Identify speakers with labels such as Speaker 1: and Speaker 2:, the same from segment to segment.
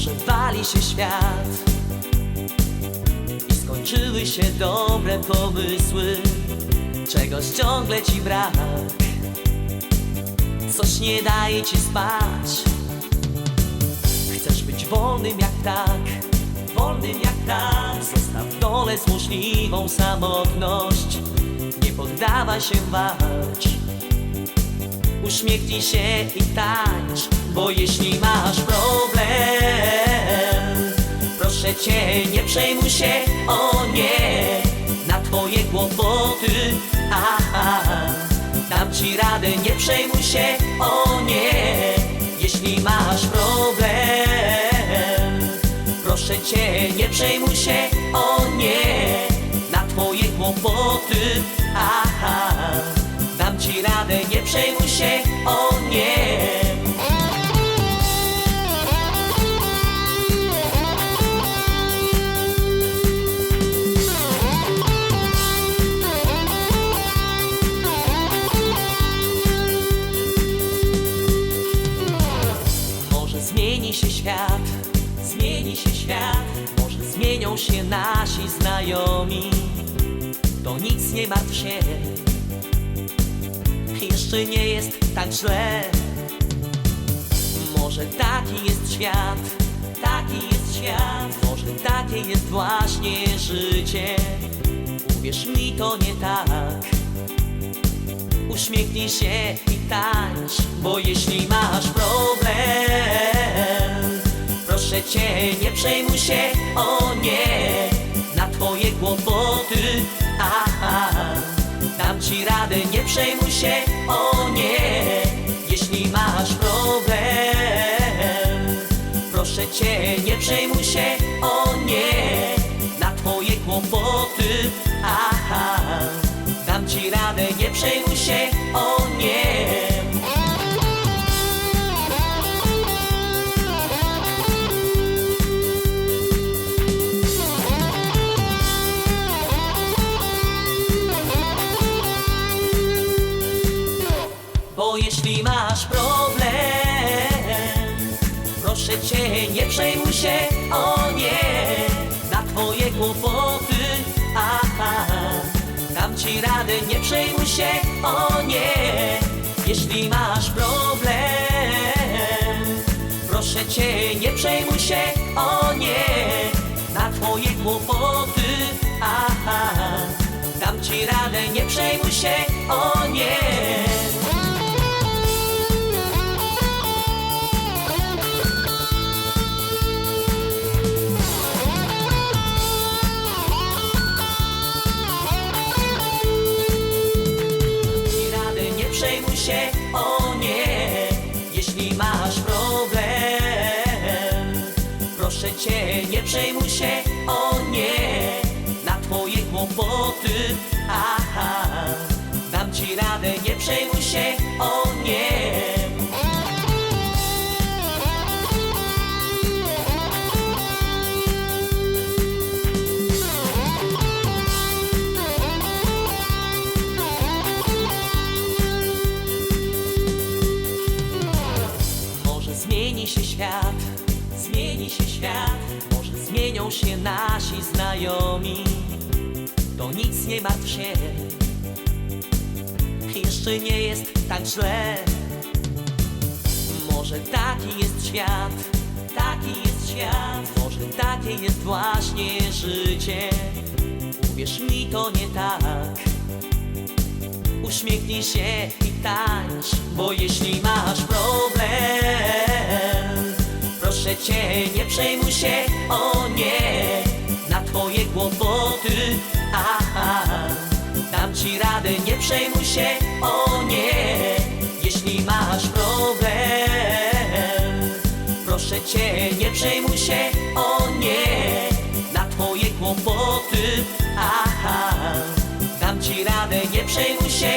Speaker 1: Może wali się świat i skończyły się dobre pomysły. Czegoś ciągle ci brak, coś nie daje ci spać. Chcesz być wolnym jak tak, wolnym jak tak. Zostaw dole złośliwą samotność, nie poddawaj się walcz. Uśmiechnij się i tańcz, bo jeśli masz problem, proszę cię, nie przejmuj się, o nie, na twoje kłopoty, aha, dam ci radę, nie przejmuj się, o nie, jeśli masz problem, proszę cię, nie przejmuj się, o nie, się świat, zmieni się świat Może zmienią się nasi znajomi To nic nie martw się jeszcze nie jest tak źle. Może taki jest świat, taki jest świat, może takie jest właśnie życie. Uwierz mi, to nie tak. Uśmiechnij się i tańcz, bo jeśli masz problem, cię, nie przejmuj się, o nie, na twoje kłopoty, aha. Dam ci radę, nie przejmuj się, o nie Jeśli masz problem Proszę cię, nie przejmuj się, jeśli masz problem, proszę cię, nie przejmuj się, o nie, na twoje kłopoty, aha. Dam ci radę, nie przejmuj się, o nie, jeśli masz problem, proszę cię, nie przejmuj się, o nie, na twoje kłopoty, aha. Dam ci radę, nie przejmuj się, o nie. Się, o nie, jeśli masz problem. Proszę cię, nie przejmuj się, o nie, na twoje kłopoty, aha. Dam ci radę, nie przejmuj się, o zmienią się nasi znajomi. To nic nie martw się, jeszcze nie jest tak źle. Może taki jest świat, taki jest świat, może takie jest właśnie życie. Uwierz mi, to nie tak. Uśmiechnij się i tańcz, bo jeśli masz problem, proszę cię, nie przejmuj się, o nie, na twoje kłopoty, aha. Dam ci radę, nie przejmuj się, o nie, jeśli masz problem, proszę cię, nie przejmuj się, o nie, na twoje kłopoty, aha. Dam ci radę, nie przejmuj się,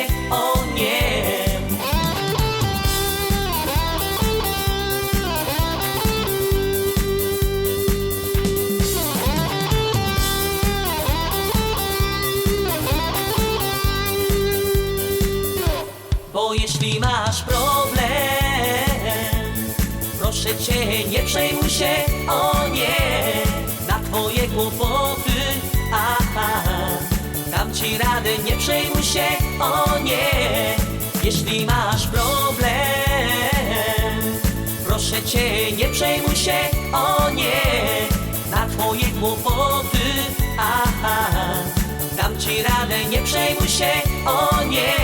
Speaker 1: Proszę cię, nie przejmuj się, o nie, na twoje kłopoty, aha. Dam ci radę, nie przejmuj się, o nie, jeśli masz problem. Proszę cię, nie przejmuj się, o nie, na twoje kłopoty, aha. Dam ci radę, nie przejmuj się, o nie.